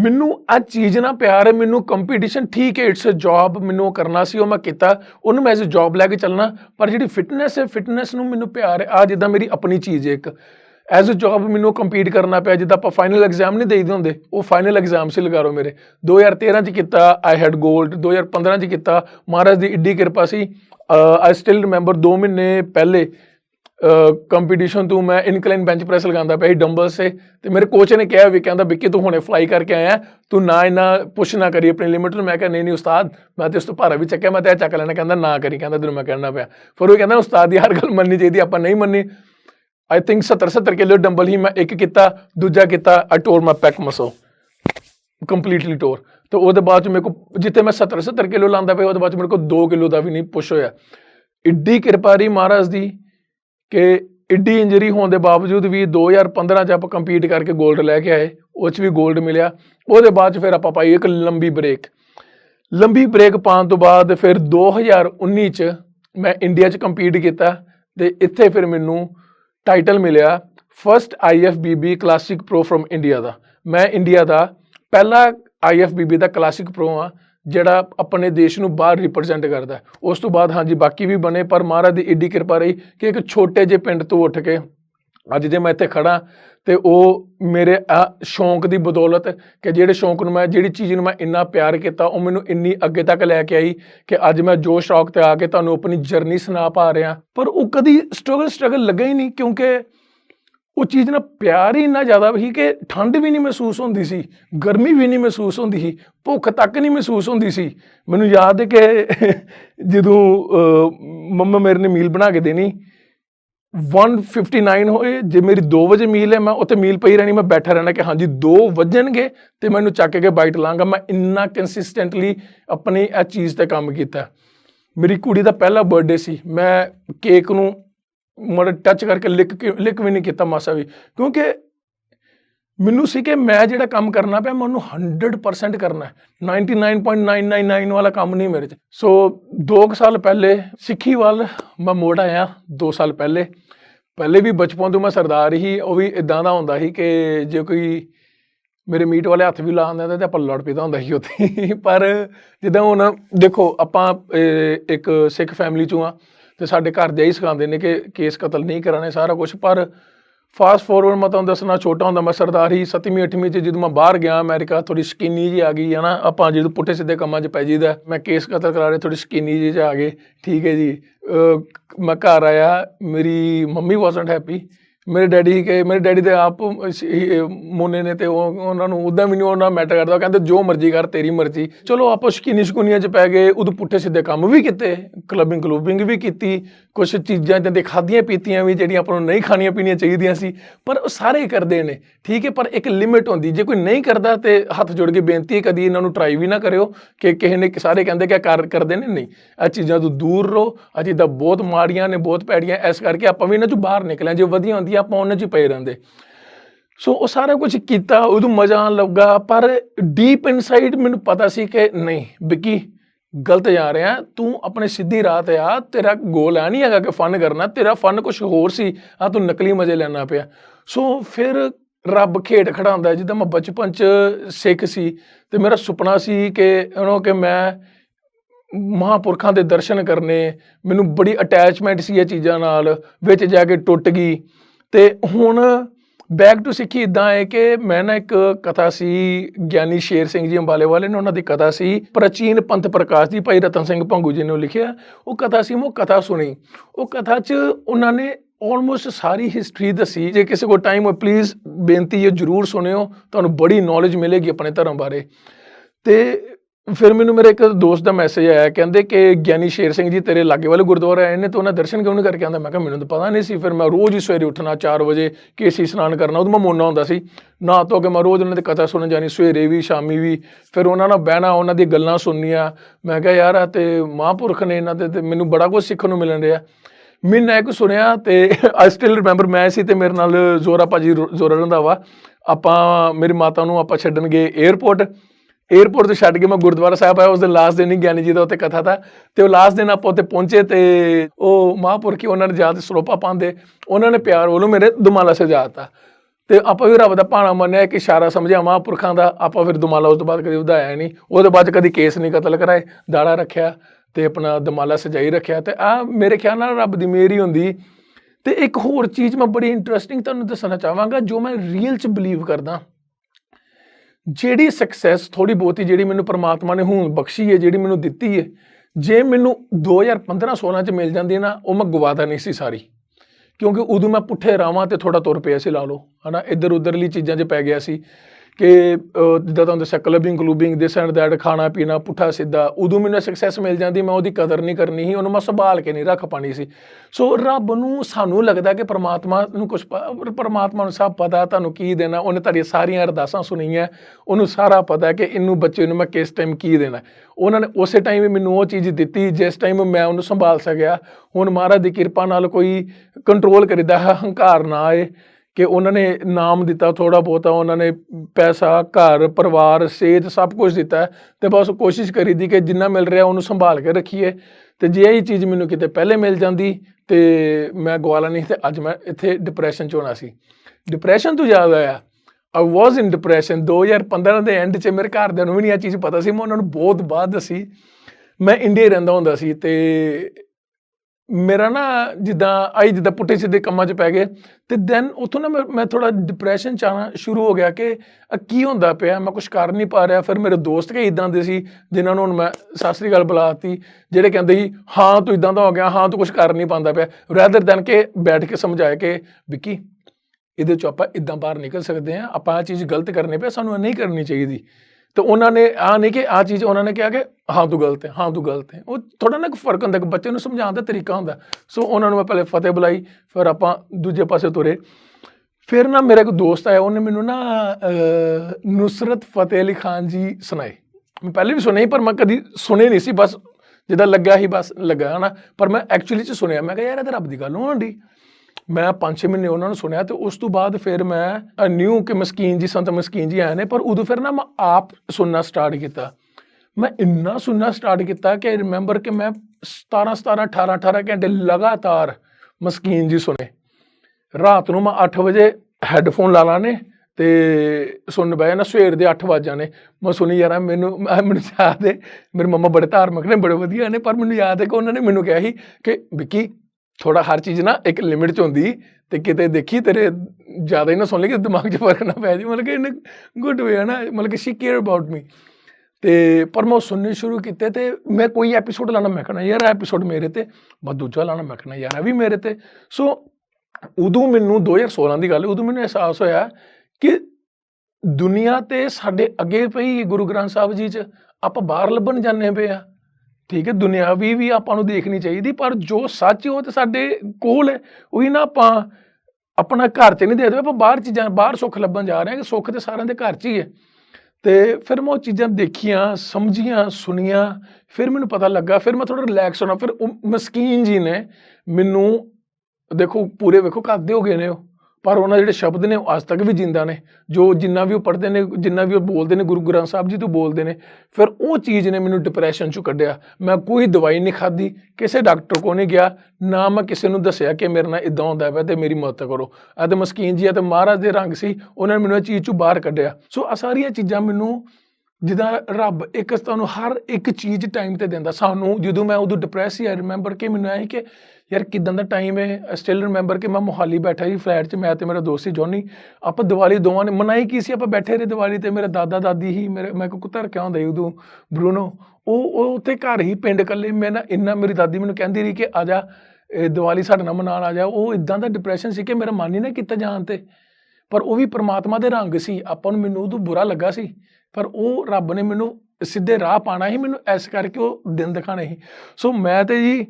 ਮੈਨੂੰ ਆ ਚੀਜ਼ ਨਾਲ ਪਿਆਰ ਹੈ, ਮੈਨੂੰ ਕੰਪੀਟੀਸ਼ਨ ਠੀਕ ਹੈ ਇਟਸ ਅ ਜੌਬ ਮੈਨੂੰ ਉਹ ਕਰਨਾ ਸੀ, ਉਹ ਮੈਂ ਕੀਤਾ। ਉਹਨੂੰ ਮੈਂ ਐਜ਼ ਅ ਜੌਬ ਲੈ ਕੇ ਚੱਲਣਾ, ਪਰ ਜਿਹੜੀ ਫਿਟਨੈਸ ਹੈ ਫਿਟਨੈਸ ਨੂੰ ਮੈਨੂੰ ਪਿਆਰ ਹੈ। ਆ ਜਿੱਦਾਂ ਮੇਰੀ ਆਪਣੀ ਚੀਜ਼ ਹੈ ਇੱਕ। ਐਜ਼ ਅ ਜੌਬ ਮੈਨੂੰ ਕੰਪੀਟ ਕਰਨਾ ਪਿਆ, ਜਿੱਦਾਂ ਆਪਾਂ ਫਾਈਨਲ ਐਗਜ਼ਾਮ ਨਹੀਂ ਦੇਈਦੇ ਹੁੰਦੇ, ਉਹ ਫਾਈਨਲ ਐਗਜ਼ਾਮ ਸੀ ਲਗਾ ਰੋ ਮੇਰੇ। 2013 ਚ ਕੀਤਾ ਆਈ ਹੈਡ 골ਡ 2015 ਚ ਕੀਤਾ ਮਹਾਰਾਜ ਦੀ ਇੱਡੀ ਕਿਰਪਾ ਸੀ। ਆਈ ਸਟਿਲ ਰਿਮੈਂਬਰ 2 ਮਹੀਨੇ ਪਹਿਲੇ ਕੰਪੀਟੀਸ਼ਨ ਤੋਂ ਮੈਂ ਇਨਕਲਾਈਨ ਬੈਂਚ ਪ੍ਰੈਸ ਲਗਾਉਂਦਾ ਪਿਆ ਸੀ ਡੰਬਲ ਸੇ ਤੇ ਮੇਰੇ ਕੋਚ ਨੇ ਕਿਹਾ ਵੀ, ਕਹਿੰਦਾ, ਵਿੱਕੀ, ਤੂੰ ਹੁਣੇ ਫਲਾਈ ਕਰਕੇ ਆਇਆ, ਤੂੰ ਨਾ ਇੰਨਾ ਪੁਸ਼ ਨਾ ਕਰੀ ਆਪਣੀ ਲਿਮਿਟ ਨੂੰ। ਮੈਂ ਕਿਹਾ, ਨਹੀਂ ਨਹੀਂ ਉਸਤਾਦ, ਮੈਂ ਤੇ ਉਸ ਤੋਂ ਭਾਰਾ ਵੀ ਚੱਕਿਆ, ਮੈਂ ਤੇ ਇਹ ਚੱਕ ਲੈਣਾ। ਕਹਿੰਦਾ, ਨਾ ਕਰੀ। ਕਹਿੰਦਾ, ਤੈਨੂੰ ਮੈਂ ਕਹਿਣਾ ਪਿਆ। ਫਿਰ ਉਹ ਕਹਿੰਦਾ, ਉਸਤਾਦ ਦੀ ਹਰ ਗੱਲ ਮੰਨਣੀ ਚਾਹੀਦੀ, ਆਪਾਂ ਨਹੀਂ ਮੰਨੀ। ਆਈ ਥਿੰਕ 70 70 ਕਿਲੋ ਡੰਬਲ ਹੀ ਮੈਂ ਇੱਕ ਕੀਤਾ, ਦੂਜਾ ਕੀਤਾ I tore my pec muscle completely tore ਤੇ ਉਹਦੇ ਬਾਅਦ ਚ ਮੇਰੇ ਕੋ ਜਿੱਥੇ ਮੈਂ 70 70 ਕਿਲੋ ਲਾਂਦਾ ਪਿਆ, ਉਹਦੇ ਬਾਅਦ ਚ ਮੇਰੇ ਕੋ 2 ਕਿਲੋ ਦਾ ਵੀ ਨਹੀਂ ਪੁਸ਼ ਹੋਇਆ। ਇੱਡੀ ਕਿਰਪਾ ਰਹੀ ਮਹਾਰਾਜ ਦੀ ਕਿ ਇੱਡੀ ਇੰਜਰੀ ਹੋਣ ਦੇ ਬਾਵਜੂਦ ਵੀ 2015 ਚ ਆਪਾਂ ਕੰਪੀਟ ਕਰਕੇ 골ਡ ਲੈ ਕੇ ਆਏ, ਉਹ ਚ ਵੀ 골ਡ ਮਿਲਿਆ। ਉਹਦੇ ਬਾਅਦ ਚ ਫਿਰ ਆਪਾਂ ਪਾਈ ਇੱਕ ਲੰਬੀ ਬ੍ਰੇਕ ਲੰਬੀ ਬ੍ਰੇਕ ਪਾਉਣ ਤੋਂ ਬਾਅਦ ਫਿਰ 2019 ਚ ਮੈਂ ਇੰਡੀਆ ਚ ਕੰਪੀਟ ਕੀਤਾ ਤੇ ਇੱਥੇ ਫਿਰ ਮੈਨੂੰ ਟਾਈਟਲ ਮਿਲਿਆ first IFBB classic pro from India ਦਾ। ਮੈਂ ਇੰਡੀਆ ਦਾ, ਪਹਿਲਾ ਆਈਐਫਬੀਬੀ ਦਾ ਕਲਾਸਿਕ ਪ੍ਰੋ ਆ ਜਿਹੜਾ ਆਪਣੇ ਦੇਸ਼ ਨੂੰ ਬਾਹਰ ਰਿਪਰੈਜ਼ੈਂਟ ਕਰਦਾ। ਉਸ ਤੋਂ ਬਾਅਦ ਹਾਂਜੀ, ਬਾਕੀ ਵੀ ਬਣੇ, ਪਰ ਮਹਾਰਾਜ ਦੀ ਏਡੀ ਕਿਰਪਾ ਰਹੀ ਕਿ ਇੱਕ ਛੋਟੇ ਜਿਹੇ ਪਿੰਡ ਤੋਂ ਉੱਠ ਕੇ ਅੱਜ ਜੇ ਮੈਂ ਇੱਥੇ ਖੜਾ ਤੇ ਉਹ ਮੇਰੇ ਆ ਸ਼ੌਂਕ ਦੀ ਬਦੌਲਤ ਕਿ ਜਿਹੜੇ ਸ਼ੌਂਕ ਨੂੰ ਮੈਂ, ਜਿਹੜੀ ਚੀਜ਼ ਨੂੰ ਮੈਂ ਇੰਨਾ ਪਿਆਰ ਕੀਤਾ, ਉਹ ਮੈਨੂੰ ਇੰਨੀ ਅੱਗੇ ਤੱਕ ਲੈ ਕੇ ਆਈ ਕਿ ਅੱਜ ਮੈਂ ਜੋ ਸ਼ੌਕ ਤੇ ਆ ਕੇ ਤੁਹਾਨੂੰ ਆਪਣੀ ਜਰਨੀ ਸੁਣਾ ਪਾ ਰਿਹਾ। ਪਰ ਉਹ ਕਦੀ ਸਟਰਗਲ ਸਟਰਗਲ ਲੱਗਾ ਹੀ ਨਹੀਂ ਕਿਉਂਕਿ ਉਹ ਚੀਜ਼ ਨਾਲ ਪਿਆਰ ਹੀ ਇੰਨਾ ਜ਼ਿਆਦਾ ਸੀ ਕਿ ਠੰਡ ਵੀ ਨਹੀਂ ਮਹਿਸੂਸ ਹੁੰਦੀ ਸੀ, ਗਰਮੀ ਵੀ ਨਹੀਂ ਮਹਿਸੂਸ ਹੁੰਦੀ ਸੀ, ਭੁੱਖ ਤੱਕ ਨਹੀਂ ਮਹਿਸੂਸ ਹੁੰਦੀ ਸੀ। ਮੈਨੂੰ ਯਾਦ ਹੈ ਕਿ ਜਦੋਂ ਮੰਮਾ ਮੇਰੇ ਨੇ ਮੀਲ ਬਣਾ ਕੇ ਦੇਣੀ 159 ਹੋਏ, ਜੇ ਮੇਰੀ 2 ਵਜੇ ਮੀਲ ਹੈ, ਮੈਂ ਉੱਥੇ ਮੀਲ ਪਈ ਰਹਿਣੀ, ਮੈਂ ਬੈਠਾ ਰਹਿਣਾ ਕਿ ਹਾਂਜੀ 2 ਵਜਣਗੇ ਤੇ ਮੈਨੂੰ ਚੱਕ ਕੇ ਬਾਈਟ ਲਾਂਗਾ। ਮੈਂ ਇੰਨਾ ਕੰਸਿਸਟੈਂਟਲੀ ਆਪਣੀ ਇਹ ਚੀਜ਼ ਤੇ ਕੰਮ ਕੀਤਾ। ਮੇਰੀ ਕੁੜੀ ਦਾ ਪਹਿਲਾ ਬਰਥਡੇ ਸੀ। ਮੈਂ ਕੇਕ ਨੂੰ ਮੜ ਟੱਚ ਕਰਕੇ ਲਿਖ ਕੇ ਲਿਖ ਵੀ ਨਹੀਂ ਕੀਤਾ ਮਾਸਾ ਵੀ। ਕਿਉਂਕਿ ਮੈਨੂੰ ਸੀ ਕਿ ਮੈਂ ਜਿਹੜਾ ਕੰਮ ਕਰਨਾ ਪਿਆ, ਮੈਂ ਉਹਨੂੰ 100% ਕਰਨਾ ਹੈ। 99.999 ਵਾਲਾ ਕੰਮ ਨਹੀਂ ਮੇਰੇ 'ਚ। ਸੋ 2 ਸਾਲ ਪਹਿਲੇ ਸਿੱਖੀ ਵੱਲ ਮੈਂ ਮੋੜ ਆਇਆ 2 ਸਾਲ ਪਹਿਲੇ। ਪਹਿਲੇ ਵੀ ਬਚਪਨ ਤੋਂ ਮੈਂ ਸਰਦਾਰ ਹੀ, ਉਹ ਵੀ ਇਦਾਂ ਦਾ ਹੁੰਦਾ ਸੀ ਕਿ ਜੇ ਕੋਈ ਮੇਰੇ ਮੀਟ ਵਾਲੇ ਹੱਥ ਵੀ ਲਾ ਆਉਂਦੇ ਤੇ ਆਪਾਂ ਲੜ ਪੈਦਾ ਹੁੰਦਾ ਸੀ ਉੱਥੇ। ਪਰ ਜਿੱਦਾਂ ਹੁਣ ਦੇਖੋ, ਆਪਾਂ ਇੱਕ ਸਿੱਖ ਫੈਮਿਲੀ ਚੋਂ ਆ ਤੇ ਸਾਡੇ ਘਰ ਦੇ ਹੀ ਸਿਖਾਉਂਦੇ ਨੇ ਕਿ ਕੇਸ ਕਤਲ ਨਹੀਂ ਕਰਾਣੇ ਸਾਰਾ ਕੁਝ ਪਰ ਫਾਸਟ ਫੋਰਵਰਡ ਮੈਂ ਤੁਹਾਨੂੰ ਦੱਸਣਾ ਛੋਟਾ ਹੁੰਦਾ, ਮੈਂ ਸਰਦਾਰ ਹੀ 7ਵੀਂ 8ਵੀਂ ਚ ਜਦੋਂ ਮੈਂ ਬਾਹਰ ਗਿਆ, ਅਮਰੀਕਾ ਥੋੜੀ ਸਕੀਨੀ ਜੀ ਆ ਗਈ, ਹੈ ਨਾ? ਆਪਾਂ ਜਦੋਂ ਪੁੱਠੇ ਸਿੱਧੇ ਕੰਮਾਂ 'ਚ ਪੈ ਜੀਦਾ ਮੈਂ ਕੇਸ ਕਤਲ ਕਰਾ ਰਹੇ ਥੋੜੀ ਸਕੀਨੀ ਜੀ ਚ ਆ ਗਏ, ਠੀਕ ਹੈ ਜੀ। ਮੈਂ ਘਰ ਆਇਆ, ਮੇਰੀ ਮੰਮੀ ਵਾਸਨਟ ਹੈਪੀ ਮੇਰੇ ਡੈਡੀ ਕੇ, ਮੇਰੇ ਡੈਡੀ ਦੇ ਆਪ ਮੋਨੇ ਨੇ ਤੇ ਉਹ, ਉਹਨਾਂ ਨੂੰ ਉਦਾਂ ਵੀ ਨਹੀਂ ਉਹਨਾਂ ਮੈਟਰ ਕਰਦਾ, ਉਹ ਕਹਿੰਦੇ ਜੋ ਮਰਜ਼ੀ ਕਰ, ਤੇਰੀ ਮਰਜ਼ੀ। ਚਲੋ, ਆਪਾਂ ਸ਼ਕੀਨੀ ਸ਼ਕੂਨੀਆਂ 'ਚ ਪੈ ਗਏ, ਉਦੋਂ ਪੁੱਠੇ ਸਿੱਧੇ ਕੰਮ ਵੀ ਕੀਤੇ ਕਲੱਬਿੰਗ ਕਲੂਬਿੰਗ ਵੀ ਕੀਤੀ ਕੁਝ ਚੀਜ਼ਾਂ ਤੇ ਖਾਧੀਆਂ ਪੀਤੀਆਂ ਵੀ, ਜਿਹੜੀਆਂ ਆਪਾਂ ਨੂੰ ਨਹੀਂ ਖਾਣੀਆਂ ਪੀਣੀਆਂ ਚਾਹੀਦੀਆਂ ਸੀ, ਪਰ ਉਹ ਸਾਰੇ ਕਰਦੇ ਨੇ, ਠੀਕ ਹੈ, ਪਰ ਇੱਕ ਲਿਮਿਟ ਹੁੰਦੀ, ਜੇ ਕੋਈ ਨਹੀਂ ਕਰਦਾ ਤੇ ਹੱਥ ਜੋੜ ਕੇ ਬੇਨਤੀ ਹੈ, ਕਦੀ ਇਹਨਾਂ ਨੂੰ ਟਰਾਈ ਵੀ ਨਾ ਕਰਿਓ, ਕਿ ਕਿਸੇ ਨੇ, ਸਾਰੇ ਕਹਿੰਦੇ ਕਿ ਇਹ ਕਰ, ਕਰਦੇ ਨੇ, ਨਹੀਂ, ਇਹ ਚੀਜ਼ਾਂ ਤੋਂ ਦੂਰ ਰਹੋ ਇਹ ਚੀਜ਼ਾਂ ਬਹੁਤ ਮਾੜੀਆਂ ਨੇ, ਬਹੁਤ ਪੈੜੀਆਂ ਇਸ ਕਰਕੇ ਆਪਾਂ ਵੀ ਇਹਨਾਂ ਚੋਂ ਬਾਹਰ ਨਿਕਲਾਂ ਜੇ ਵਧੀਆ ਹੁੰਦੀ ਆਪਾਂ ਉਹਨਾਂ 'ਚ ਪਏ ਰਹਿੰਦੇ। ਸੋ ਉਹ ਸਾਰਾ ਕੁਝ ਕੀਤਾ ਉਦੋਂ ਮਜ਼ਾ ਆਉਣ ਲੱਗਾ, ਪਰ ਡੀਪ ਇਨਸਾਈਡ ਮੈਨੂੰ ਪਤਾ ਸੀ ਕਿ ਨਹੀਂ, ਵਿੱਕੀ, ਗਲਤ ਜਾ ਰਿਹਾ, ਤੂੰ ਆਪਣੇ ਸਿੱਧੀ ਰਾਹ ਤੇ ਆ, ਤੇਰਾ ਗੋਲ ਆ ਨਹੀਂ ਹੈਗਾ ਕਿ ਫਨ ਕਰਨਾ, ਤੇਰਾ ਫਨ ਕੁਝ ਹੋਰ ਸੀ, ਆ ਤੂੰ ਨਕਲੀ ਮਜ਼ੇ ਲੈਣਾ ਪਿਆ। ਸੋ ਫਿਰ ਰੱਬ ਖੇਡ ਖੜਾਉਂਦਾ, ਜਿੱਦਾਂ ਮੈਂ ਬਚਪਨ ਚ ਸਿੱਖ ਸੀ, ਤੇ ਮੇਰਾ ਸੁਪਨਾ ਸੀ ਕਿ, ਉਹਨੋਂ ਕਿ ਮੈਂ ਮਹਾਂਪੁਰਖਾਂ ਦੇ ਦਰਸ਼ਨ ਕਰਨੇ, ਮੈਨੂੰ ਬੜੀ ਅਟੈਚਮੈਂਟ ਸੀ ਇਹ ਚੀਜ਼ਾਂ ਨਾਲ, ਵਿੱਚ ਜਾ ਕੇ ਟੁੱਟ ਗਈ। ਤੇ ਹੁਣ ਬੈਕ ਟੂ ਸਿੱਖੀ ਇਦਾਂ ਹੈ ਕਿ ਮੈਂ ਨਾ ਇੱਕ ਕਥਾ ਸੀ, ਗਿਆਨੀ ਸ਼ੇਰ ਸਿੰਘ ਜੀ ਅੰਬਾਲੇ ਵਾਲੇ ਨੇ ਉਹਨਾਂ ਦੀ ਕਥਾ ਸੀ, ਪ੍ਰਾਚੀਨ ਪੰਥ ਪ੍ਰਕਾਸ਼ ਦੀ, ਭਾਈ ਰਤਨ ਸਿੰਘ ਭੰਗੂ ਜੀ ਨੇ ਲਿਖਿਆ। ਉਹ ਕਥਾ ਸੀ, ਮੈਂ ਉਹ ਕਥਾ ਸੁਣੀ। ਉਹ ਕਥਾ 'ਚ ਉਹਨਾਂ ਨੇ ਆਲਮੋਸਟ ਸਾਰੀ ਹਿਸਟਰੀ ਦੱਸੀ। ਜੇ ਕਿਸੇ ਕੋਲ ਟਾਈਮ ਹੋ ਪਲੀਜ਼ ਬੇਨਤੀ ਹੈ ਜਰੂਰ ਸੁਣਿਓ। ਤੁਹਾਨੂੰ ਬੜੀ ਨੌਲੇਜ ਮਿਲੇਗੀ ਆਪਣੇ ਧਰਮ ਬਾਰੇ। ਤੇ ਫਿਰ ਮੈਨੂੰ ਮੇਰੇ ਇੱਕ ਦੋਸਤ ਦਾ ਮੈਸੇਜ ਆਇਆ, ਕਹਿੰਦੇ ਕਿ ਗਿਆਨੀ ਸ਼ੇਰ ਸਿੰਘ ਜੀ ਤੇਰੇ ਲਾਗੇ ਵਾਲੇ ਗੁਰਦੁਆਰਾ ਆਏ ਨੇ ਤੇ ਉਹਨਾਂ ਦਰਸ਼ਨ ਕਿਉਂ ਨਹੀਂ ਕਰਕੇ ਆਂਦਾ ਮੈਂ ਕਿਹਾ, ਮੈਨੂੰ ਤਾਂ ਪਤਾ ਨਹੀਂ ਸੀ, ਫਿਰ ਮੈਂ ਰੋਜ਼ ਹੀ ਸਵੇਰੇ ਉੱਠਣਾ 4 ਵਜੇ ਕੇਸੀ ਇਸ਼ਨਾਨ ਕਰਨਾ, ਉਦੋਂ ਮੈਂ ਮੋਨਾ ਹੁੰਦਾ ਸੀ। ਨਾ ਧੋ ਕਿ ਮੈਂ ਰੋਜ਼ ਉਹਨਾਂ ਦੀ ਕਥਾ ਸੁਣਨ ਜਾਣੀ, ਸਵੇਰੇ ਵੀ, ਸ਼ਾਮੀ ਵੀ, ਫਿਰ ਉਹਨਾਂ ਨਾਲ ਬਹਿਣਾ, ਉਹਨਾਂ ਦੀ ਗੱਲਾਂ ਸੁਣਨੀਆਂ। ਮੈਂ ਕਿਹਾ, ਯਾਰ ਆ ਤੇ ਮਹਾਂਪੁਰਖ ਨੇ ਇਹਨਾਂ ਦੇ ਤੇ ਮੈਨੂੰ ਬੜਾ ਕੁਝ ਸਿੱਖਣ ਨੂੰ ਮਿਲਣ ਰਿਹਾ ਮੈਨੇ ਇੱਕ ਸੁਣਿਆ ਤੇ ਆਈ ਸਟਿਲ ਰਿਮੈਂਬਰ ਮੈਂ ਸੀ ਤੇ ਮੇਰੇ ਨਾਲ ਜ਼ੋਰਾ ਭਾਜੀ ਰੋ- ਜ਼ੋਰਾ ਰੰਧਾਵਾ। ਆਪਾਂ, ਮੇਰੀ ਮਾਤਾ ਨੂੰ ਆਪਾਂ ਛੱਡਣ ਗਏ 에어ਪੋਰਟ 에어ਪੋਰਟ ਤੋਂ ਛੱਡ ਕੇ ਮੈਂ ਗੁਰਦੁਆਰਾ ਸਾਹਿਬ ਆਇਆ, ਉਸ ਦਿਨ ਲਾਸਟ ਦਿਨ ਹੀ ਗਿਆਨੀ ਜੀ ਦਾ ਉੱਤੇ ਕਥਾ ਥਾ। ਤੇ ਉਹ ਲਾਸਟ ਦਿਨ ਆਪਾਂ ਉੱਤੇ ਪਹੁੰਚੇ ਤੇ ਉਹ ਮਹਾਂਪੁਰਖੀ ਉਹਨਾਂ ਨੇ ਜਾ ਸਰੋਪਾ ਪਾਉਂਦੇ। ਉਹਨਾਂ ਨੇ ਪਿਆਰ ਵੱਲੋਂ ਮੇਰੇ ਦੁਮਾਲਾ ਸਜਾਤਾ ਤੇ ਆਪਾਂ ਵੀ ਰੱਬ ਦਾ ਭਾਣਾ ਮੰਨਿਆ ਇੱਕ ਇਸ਼ਾਰਾ ਸਮਝਿਆ ਮਹਾਂਪੁਰਖਾਂ ਦਾ। ਆਪਾਂ ਫਿਰ ਦੁਮਾਲਾ ਉਸ ਤੋਂ ਬਾਅਦ ਕਦੇ ਵਧਾਇਆ ਨਹੀਂ। ਉਹਦੇ ਬਾਅਦ 'ਚ ਕਦੀ ਕੇਸ ਨਹੀਂ ਕਤਲ ਕਰਾਏ, ਦਾੜਾ ਰੱਖਿਆ ਤੇ ਆਪਣਾ ਦਮਾਲਾ ਸਜਾਈ ਰੱਖਿਆ। ਤੇ ਆ ਮੇਰੇ ਖਿਆਲ ਨਾਲ ਰੱਬ ਦੀ ਮਿਹਰ ਹੀ ਹੁੰਦੀ। ਤੇ ਇੱਕ ਹੋਰ ਚੀਜ਼ ਮੈਂ ਬੜੀ ਇੰਟਰਸਟਿੰਗ ਤੁਹਾਨੂੰ ਦੱਸਣਾ ਚਾਹਾਂਗਾ, ਜੋ ਮੈਂ ਰੀਅਲ 'ਚ ਬਲੀਵ ਕਰਦਾ। ਜਿਹੜੀ ਸਕਸੈਸ ਥੋੜੀ ਬਹੁਤੀ ਜਿਹੜੀ ਮੈਨੂੰ ਪ੍ਰਮਾਤਮਾ ਨੇ ਹੁਣ ਬਖਸ਼ੀ ਹੈ, ਜਿਹੜੀ ਮੈਨੂੰ ਦਿੱਤੀ ਹੈ, ਜੇ ਮੈਨੂੰ 2015-16 ਚ ਮਿਲ ਜਾਂਦੀ ਨਾ, ਉਹ ਮੈਂ ਗਵਾਦਾ ਨਹੀਂ ਸੀ ਸਾਰੀ। ਕਿਉਂਕਿ ਉਦੋਂ ਮੈਂ ਪੁੱਠੇ ਰਾਵਾਂ ਤੇ ਥੋੜਾ ਤੁਰ ਪਿਆ ਸੀ, ਲਾ ਲਓ। ਹਨਾ ਇੱਧਰ ਉੱਧਰਲੀ ਚੀਜ਼ਾਂ 'ਚ ਪੈ ਗਿਆ ਸੀ। ਕਿ ਜਿੱਦਾਂ ਤੁਹਾਨੂੰ ਦੱਸਿਆ clubbing clubbing this and that ਖਾਣਾ ਪੀਣਾ ਪੁੱਠਾ ਸਿੱਧਾ ਉਦੋਂ ਮੈਨੂੰ ਸਕਸੈਸ ਮਿਲ ਜਾਂਦੀ ਮੈਂ ਉਹਦੀ ਕਦਰ ਨਹੀਂ ਕਰਨੀ ਸੀ ਉਹਨੂੰ ਮੈਂ ਸੰਭਾਲ ਕੇ ਨਹੀਂ ਰੱਖ ਪਾਣੀ ਸੀ। ਸੋ ਰੱਬ ਨੂੰ ਸਾਨੂੰ ਲੱਗਦਾ ਕਿ ਪਰਮਾਤਮਾ ਨੂੰ ਕੁਝ ਪਰਮਾਤਮਾ ਨੂੰ ਸਭ ਪਤਾ ਤੁਹਾਨੂੰ ਕੀ ਦੇਣਾ ਉਹਨੇ ਤੁਹਾਡੀਆਂ ਸਾਰੀਆਂ ਅਰਦਾਸਾਂ ਸੁਣੀਆਂ ਉਹਨੂੰ ਸਾਰਾ ਪਤਾ ਕਿ ਇਹਨੂੰ ਬੱਚੇ ਨੂੰ ਮੈਂ ਕਿਸ ਟਾਈਮ ਕੀ ਦੇਣਾ। ਉਹਨਾਂ ਨੇ ਉਸੇ ਟਾਈਮ ਮੈਨੂੰ ਉਹ ਚੀਜ਼ ਦਿੱਤੀ ਜਿਸ ਟਾਈਮ ਮੈਂ ਉਹਨੂੰ ਸੰਭਾਲ ਸਕਿਆ। ਹੁਣ ਮਹਾਰਾਜ ਦੀ ਕਿਰਪਾ ਨਾਲ ਕੋਈ ਕੰਟਰੋਲ ਕਰੀਦਾ ਹੈ, ਹੰਕਾਰ ਨਾ ਆਏ। ਕਿ ਉਹਨਾਂ ਨੇ ਨਾਮ ਦਿੱਤਾ ਥੋੜਾ ਬਹੁਤਾ ਉਹਨਾਂ ਨੇ ਪੈਸਾ, ਘਰ, ਪਰਿਵਾਰ, ਸਿਹਤ ਸਭ ਕੁਝ ਦਿੱਤਾ ਹੈ ਤੇ ਬਸ ਕੋਸ਼ਿਸ਼ ਕਰੀ ਦੀ ਕਿ ਜਿੰਨਾ ਮਿਲ ਰਿਹਾ ਉਹਨੂੰ ਸੰਭਾਲ ਕੇ ਰੱਖੀਏ ਤੇ ਜੇ ਇਹ ਚੀਜ਼ ਮੈਨੂੰ ਕਿਤੇ ਪਹਿਲੇ ਮਿਲ ਜਾਂਦੀ ਤੇ ਮੈਂ ਗਵਾਲਾ ਨਹੀਂ ਤੇ ਅੱਜ ਮੈਂ ਇੱਥੇ ਡਿਪਰੈਸ਼ਨ ਚ ਹੋਣਾ ਸੀ। ਡਿਪਰੈਸ਼ਨ ਤੋਂ ਯਾਦ ਆਇਆ। ਆਈ ਵਾਸ ਇਨ ਡਿਪਰੈਸ਼ਨ 2015 ਦੇ ਐਂਡ 'ਚ ਮੇਰੇ ਘਰਦਿਆਂ ਨੂੰ ਵੀ ਨਹੀਂ ਇਹ ਚੀਜ਼ ਪਤਾ ਸੀ, ਮੈਂ ਉਹਨਾਂ ਨੂੰ ਬਹੁਤ ਬਾਅਦ ਦੱਸੀ। ਮੈਂ ਇੰਡੀਆ ਰਹਿੰਦਾ ਹੁੰਦਾ ਸੀ ਤੇ ਮੇਰਾ ਨਾ ਜਿੱਦਾਂ ਆਈ ਜਿੱਦਾਂ ਪੁੱਠੇ ਸਿੱਧੇ ਕੰਮਾਂ 'ਚ ਪੈ ਗਏ ਤੇ ਦੈਨ ਉਥੋਂ ਨਾ ਮੈਂ ਮੈਂ ਥੋੜਾ ਡਿਪਰੈਸ਼ਨ ਚ ਆਉਣਾ ਸ਼ੁਰੂ ਹੋ ਗਿਆ ਕਿ ਕੀ ਹੁੰਦਾ ਪਿਆ? ਮੈਂ ਕੁਝ ਕਰ ਨਹੀਂ ਪਾ ਰਿਹਾ। ਫਿਰ ਮੇਰੇ ਦੋਸਤ ਕਈ ਇਦਾਂ ਦੇ ਸੀ, ਜਿਨ੍ਹਾਂ ਨੂੰ ਹੁਣ ਮੈਂ ਸਤਿ ਸ੍ਰੀ ਅਕਾਲ ਬੁਲਾਤੀ ਜਿਹੜੇ ਕਹਿੰਦੇ ਸੀ, ਹਾਂ, ਤੂੰ ਇਦਾਂ ਦਾ ਹੋ ਗਿਆ, ਹਾਂ, ਤੂੰ ਕੁਝ ਕਰ ਨਹੀਂ ਪਾਉਂਦਾ ਪਿਆ। ਰੈਦਰ ਦੈਨ ਕਿ ਬੈਠ ਕੇ ਸਮਝਾਇਆ ਕਿ, ਵਿੱਕੀ, ਇਹਦੇ ਚੋਂ ਆਪਾਂ ਇਦਾਂ ਬਾਹਰ ਨਿਕਲ ਸਕਦੇ ਹਾਂ। ਆਪਾਂ ਆ ਚੀਜ਼ ਗਲਤ ਕਰਨੇ ਪਿਆ ਸਾਨੂੰ ਇਹ ਨਹੀਂ ਕਰਨੀ ਚਾਹੀਦੀ। ਤੇ ਉਹਨਾਂ ਨੇ ਆ ਨਹੀਂ ਕਿ ਆ ਚੀਜ਼ ਉਹਨਾਂ ਨੇ ਕਿਹਾ ਕਿ ਹਾਂ ਤੂੰ ਗਲਤ ਹੈ ਹਾਂ ਤੂੰ ਗਲਤ ਹੈ। ਉਹ ਥੋੜਾ ਨਾ ਇੱਕ ਫ਼ਰਕ ਹੁੰਦਾ ਕਿ ਬੱਚੇ ਨੂੰ ਸਮਝਾਉਣ ਦਾ ਤਰੀਕਾ ਹੁੰਦਾ। ਸੋ ਉਹਨਾਂ ਨੂੰ ਮੈਂ ਪਹਿਲੇ ਫਤਿਹ ਬੁਲਾਈ ਫਿਰ ਆਪਾਂ ਦੂਜੇ ਪਾਸੇ ਤੁਰੇ। ਫਿਰ ਨਾ ਮੇਰਾ ਇੱਕ ਦੋਸਤ ਆਇਆ ਉਹਨੇ ਮੈਨੂੰ ਨਾ ਨੁਸਰਤ ਫਤਿਹ ਅਲੀ ਖਾਨ ਜੀ ਸੁਣਾਏ। ਮੈਂ ਪਹਿਲੇ ਵੀ ਸੁਣੇ ਸੀ, ਪਰ ਮੈਂ ਕਦੀ ਸੁਣੇ ਨਹੀਂ ਸੀ ਬਸ ਜਿੱਦਾਂ ਲੱਗਾ ਹੀ ਬਸ ਲੱਗਾ ਹਨਾ। ਪਰ ਮੈਂ ਐਕਚੁਅਲੀ ਚ ਸੁਣਿਆ। ਮੈਂ ਕਿਹਾ ਯਾਰ ਇਹ ਤਾਂ ਰੱਬ ਦੀ ਗੱਲ ਹੋਣ ਡਈ ਮੈਂ 5-6 ਮਹੀਨੇ ਉਹਨਾਂ ਨੂੰ ਸੁਣਿਆ ਤੇ ਉਸ ਤੋਂ ਬਾਅਦ ਫਿਰ ਮੈਂ ਨਿਊ ਕਿ ਮਸਕੀਨ ਜੀ, ਸੰਤ ਮਸਕੀਨ ਜੀ ਆਏ ਨੇ, ਪਰ ਉਦੋਂ ਫਿਰ ਨਾ ਮੈਂ ਆਪ ਸੁਣਨਾ ਸਟਾਰਟ ਕੀਤਾ। ਮੈਂ ਇੰਨਾ ਸੁਣਨਾ ਸਟਾਰਟ ਕੀਤਾ ਕਿ ਰਿਮੈਂਬਰ ਕਿ ਮੈਂ 17 17 18 18 ਘੰਟੇ ਲਗਾਤਾਰ ਮਸਕੀਨ ਜੀ ਸੁਣੇ। ਰਾਤ ਨੂੰ ਮੈਂ 8 ਵਜੇ ਹੈੱਡਫੋਨ ਲਾ ਲਾਣੇ ਤੇ ਸੁਣ ਬਹਿ ਨਾ ਸਵੇਰ ਦੇ 8 ਵਜ ਜਾਣੇ। ਮੈਂ ਸੁਣੀ ਯਾਰ, ਮੈਨੂੰ, ਮੈਂ- ਮੈਨੂੰ ਯਾਦ ਹੈ, ਮੇਰੇ ਮੰਮਾ ਬੜੇ ਧਾਰਮਿਕ ਨੇ, ਬੜੇ ਵਧੀਆ ਨੇ, ਪਰ ਮੈਨੂੰ ਯਾਦ ਹੈ ਕਿ ਉਹਨਾਂ ਨੇ ਮੈਨੂੰ ਕਿਹਾ ਸੀ ਕਿ, ਵਿੱਕੀ ਥੋੜਾ ਹਰ ਚੀਜ਼ ਨਾ ਇੱਕ ਲਿਮਿਟ ਚ ਹੁੰਦੀ ਤੇ ਕਿਤੇ ਦੇਖੀ ਤੇਰੇ ਜ਼ਿਆਦਾ ਹੀ ਨਾ ਸੁਣ ਲਈ ਕਿ ਦਿਮਾਗ 'ਚ ਫ਼ਰਕ ਨਾ ਪੈ ਜਾਵੇ ਮਤਲਬ ਕਿ ਇਨ ਗੁੱਡ ਵੇ ਹੈ ਨਾ, ਮਤਲਬ ਕਿ ਸ਼ੀ ਕੇਅਰ ਅਬਾਊਟ ਮੀ ਤੇ ਪਰ ਮੈਂ ਉਹ ਸੁਣਨੇ ਸ਼ੁਰੂ ਕੀਤੇ ਤੇ ਮੈਂ ਕੋਈ ਐਪੀਸੋਡ ਲਾਣਾ, ਮੈਂ ਕਹਣਾ, ਯਾਰ ਐਪੀਸੋਡ ਮੇਰੇ ਤੇ ਬਸ ਦੂਜਾ ਲਾਣਾ, ਮੈਂ ਕਹਣਾ, ਯਾਰ, ਇਹ ਵੀ ਮੇਰੇ ਤੇ। ਸੋ ਉਦੋਂ ਮੈਨੂੰ 2016 ਦੀ ਗੱਲ ਉਦੋਂ ਮੈਨੂੰ ਅਹਿਸਾਸ ਹੋਇਆ ਕਿ ਦੁਨੀਆ ਤੇ ਸਾਡੇ ਅੱਗੇ ਪਈ ਗੁਰੂ ਗ੍ਰੰਥ ਸਾਹਿਬ ਜੀ ਚ, ਆਪਾਂ ਬਾਹਰ ਲੱਭਣ ਜਾਂਦੇ ਪਏ ਆ। ਠੀਕ ਹੈ, ਦੁਨਿਆਵੀ ਵੀ ਆਪਾਂ ਨੂੰ ਦੇਖਣੀ ਚਾਹੀਦੀ, ਪਰ ਜੋ ਸੱਚ ਉਹ ਤੇ ਸਾਡੇ ਕੋਲ ਹੈ, ਉਹੀ ਨਾ ਆਪਾਂ ਆਪਣਾ ਘਰ 'ਤੇ ਨਹੀਂ ਦੇਖਦੇ, ਆਪਾਂ ਬਾਹਰ ਚੀਜ਼ਾਂ, ਬਾਹਰ ਸੁੱਖ ਲੱਭਣ ਜਾ ਰਹੇ ਹਾਂ ਕਿ ਸੁੱਖ ਤੇ ਸਾਰਿਆਂ ਦੇ ਘਰ ਚ ਹੀ ਹੈ। ਤੇ ਫਿਰ ਮੈਂ ਉਹ ਚੀਜ਼ਾਂ ਦੇਖੀਆਂ, ਸਮਝੀਆਂ, ਸੁਣੀਆਂ, ਫਿਰ ਮੈਨੂੰ ਪਤਾ ਲੱਗਾ, ਫਿਰ ਮੈਂ ਥੋੜਾ ਰਿਲੈਕਸ ਹੋਣਾ, ਫਿਰ ਉਹ ਮਸਕੀਨ ਜੀ ਨੇ ਮੈਨੂੰ, ਦੇਖੋ, ਪੂਰੇ ਵੇਖੋ ਕਰਦੇ ਹੋ ਗਏ ਨੇ ਉਹ। ਪਰ ਉਹਨਾਂ ਜਿਹੜੇ ਸ਼ਬਦ ਨੇ ਉਹ ਅੱਜ ਤੱਕ ਵੀ ਜਿੰਦਾ ਨੇ। ਜੋ ਜਿੰਨਾ ਵੀ ਉਹ ਪੜ੍ਹਦੇ ਨੇ, ਜਿੰਨਾ ਵੀ ਉਹ ਬੋਲਦੇ ਨੇ, ਗੁਰੂ ਗ੍ਰੰਥ ਸਾਹਿਬ ਜੀ ਤੋਂ ਬੋਲਦੇ ਨੇ, ਫਿਰ ਉਹ ਚੀਜ਼ ਨੇ ਮੈਨੂੰ ਡਿਪਰੈਸ਼ਨ ਚੋਂ ਕੱਢਿਆ। ਮੈਂ ਕੋਈ ਦਵਾਈ ਨਹੀਂ ਖਾਧੀ, ਕਿਸੇ ਡਾਕਟਰ ਕੋਲ ਨਹੀਂ ਗਿਆ, ਨਾ ਮੈਂ ਕਿਸੇ ਨੂੰ ਦੱਸਿਆ ਕਿ ਮੇਰੇ ਨਾਲ ਇਦਾਂ ਹੁੰਦਾ ਪਿਆ ਤੇ ਮੇਰੀ ਮਦਦ ਕਰੋ। ਆ ਤੇ ਮਸਕੀਨ ਜੀ ਆ ਤੇ ਮਹਾਰਾਜ ਦੇ ਰੰਗ ਸੀ, ਉਹਨਾਂ ਨੇ ਮੈਨੂੰ ਇਹ ਚੀਜ਼ ਚੋਂ ਬਾਹਰ ਕੱਢਿਆ। ਸੋ ਆ ਸਾਰੀਆਂ ਚੀਜ਼ਾਂ ਮੈਨੂੰ ਜਿੱਦਾਂ ਰੱਬ ਇੱਕ ਤੁਹਾਨੂੰ ਹਰ ਇੱਕ ਚੀਜ਼ ਟਾਈਮ ਤੇ ਦਿੰਦਾ। ਸਾਨੂੰ ਜਦੋਂ ਮੈਂ ਉਦੋਂ ਡਿਪਰੈਸ ਸੀ ਆਈ ਰਿਮੈਂਬਰ ਕਿ ਮੈਨੂੰ ਆਇਆ ਕਿ ਯਾਰ ਕਿਦਾਂ ਦਾ ਟਾਈਮ ਹੈ ਸਟਿਲ ਰਿਮੈਂਬਰ ਕਿ ਮੈਂ ਮੋਹਾਲੀ ਬੈਠਾ ਸੀ ਫਲੈਟ 'ਚ, ਮੈਂ ਤੇ ਮੇਰਾ ਦੋਸਤ ਸੀ ਜੋਨੀ ਆਪਾਂ ਦੀਵਾਲੀ ਦੋਵਾਂ ਨੇ ਮਨਾਈ ਕੀ ਸੀ? ਆਪਾਂ ਬੈਠੇ ਰਹੇ ਦੀਵਾਲੀ ਤੇ, ਮੇਰਾ ਦਾਦਾ ਦਾਦੀ ਹੀ, ਮੇਰੇ, ਮੈਂ ਕੋ ਕੁੱਤਾ ਰੱਖਿਆ ਹੁੰਦਾ ਸੀ ਉਦੋਂ? ਬਰੂਨੋ, ਉਹ ਉਹ ਉੱਥੇ ਘਰ ਹੀ, ਪਿੰਡ ਇਕੱਲੇ। ਮੈਂ ਨਾ ਇੰਨਾ, ਮੇਰੀ ਦਾਦੀ ਮੈਨੂੰ ਕਹਿੰਦੀ ਰਹੀ ਕਿ ਆ ਜਾ ਦੀਵਾਲੀ ਸਾਡੇ ਨਾਲ ਮਨਾਉਣ ਆ ਜਾ। ਉਹ ਇਦਾਂ ਦਾ ਡਿਪਰੈਸ਼ਨ ਸੀ ਕਿ ਮੇਰਾ ਮਨ ਹੀ ਨਾ ਕੀਤਾ ਜਾਣ ਤੇ। ਪਰ ਉਹ ਵੀ ਪ੍ਰਮਾਤਮਾ ਦੇ ਰੰਗ ਸੀ। ਆਪਾਂ ਨੂੰ ਮੈਨੂੰ ਉਦੋਂ ਬੁਰਾ ਲੱਗਾ ਸੀ। ਪਰ ਉਹ ਰੱਬ ਨੇ ਮੈਨੂੰ ਸਿੱਧੇ ਰਾਹ ਪਾਣਾ ਹੀ ਮੈਨੂੰ ਐਸ ਕਰਕੇ ਉਹ ਦਿਨ ਦਿਖਾਣੇ ਸੀ। ਸੋ ਮੈਂ ਤੇ ਜੀ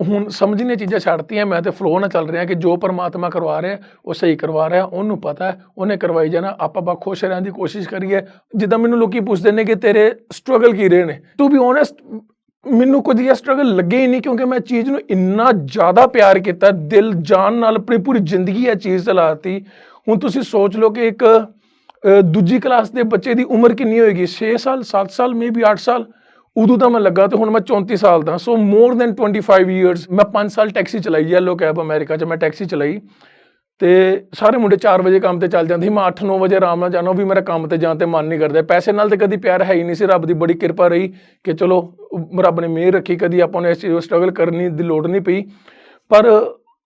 ਹੁਣ ਸਮਝਣੀਆਂ ਚੀਜ਼ਾਂ ਛੱਡਤੀਆਂ, ਮੈਂ ਤੇ ਫਲੋ ਨਾਲ ਚੱਲ ਰਿਹਾ ਕਿ ਜੋ ਪਰਮਾਤਮਾ ਕਰਵਾ ਰਿਹਾ, ਉਹ ਸਹੀ ਕਰਵਾ ਰਿਹਾ, ਉਹਨੂੰ ਪਤਾ ਹੈ, ਉਹਨੇ ਕਰਵਾਈ ਜਾਣਾ, ਆਪਾਂ ਬਾ ਖੁਸ਼ ਰਹਿਣ ਦੀ ਕੋਸ਼ਿਸ਼ ਕਰੀਏ। ਜਿੱਦਾਂ ਮੈਨੂੰ ਲੋਕੀ ਪੁੱਛਦੇ ਨੇ ਕਿ ਤੇਰੇ ਸਟਰਗਲ ਕੀ ਰਹੇ ਨੇ? ਟੂ ਬੀ ਓਨੈਸਟ ਮੈਨੂੰ ਕੁਝ ਇਹ ਸਟਰਗਲ ਲੱਗੇ ਹੀ ਨਹੀਂ ਕਿਉਂਕਿ ਮੈਂ ਚੀਜ਼ ਨੂੰ ਇੰਨਾ ਜ਼ਿਆਦਾ ਪਿਆਰ ਕੀਤਾ, ਦਿਲ ਜਾਨ ਨਾਲ ਆਪਣੀ ਪੂਰੀ ਜ਼ਿੰਦਗੀ ਇਹ ਚੀਜ਼ ਚਲਾਤੀ ਹੁਣ ਤੁਸੀਂ ਸੋਚ ਲਓ ਕਿ ਇੱਕ ਦੂਜੀ ਕਲਾਸ ਦੇ ਬੱਚੇ ਦੀ ਉਮਰ ਕਿੰਨੀ ਹੋਏਗੀ? 6 ਸਾਲ 7 ਸਾਲ ਮੇਬੀ 8 ਸਾਲ? ਉਦੋਂ ਤਾਂ ਮੈਂ ਲੱਗਾ ਤੇ ਹੁਣ ਮੈਂ 34 ਸਾਲ ਦਾ। ਸੋ ਮੋਰ ਦੈਨ 25 ਇਅਰਸ ਮੈਂ 5 ਸਾਲ ਟੈਕਸੀ ਚਲਾਈ ਯੈਲੋ ਕੈਬ ਅਮਰੀਕਾ 'ਚ ਮੈਂ ਟੈਕਸੀ ਚਲਾਈ। ਤੇ ਸਾਰੇ ਮੁੰਡੇ 4 ਵਜੇ ਕੰਮ ਤੇ ਚੱਲ ਜਾਂਦੇ ਸੀ। ਮੈਂ 8-9 ਵਜੇ ਆਰਾਮ ਨਾਲ ਜਾਣਾ ਉਹ ਵੀ ਮੇਰਾ ਕੰਮ ਤੇ ਜਾਣ ਤੇ ਮਨ ਨਹੀਂ ਕਰਦਾ। ਪੈਸੇ ਨਾਲ ਤੇ ਕਦੀ ਪਿਆਰ ਹੈ ਹੀ ਨਹੀਂ ਸੀ। ਰੱਬ ਦੀ ਬੜੀ ਕਿਰਪਾ ਰਹੀ ਕਿ ਚਲੋ ਰੱਬ ਨੇ ਮਿਹਰ ਰੱਖੀ, ਕਦੀ ਆਪਾਂ ਨੂੰ ਇਸ ਚੀਜ਼ ਸਟਰਗਲ ਕਰਨੀ ਦੀ ਲੋੜ ਨਹੀਂ ਪਈ। ਪਰ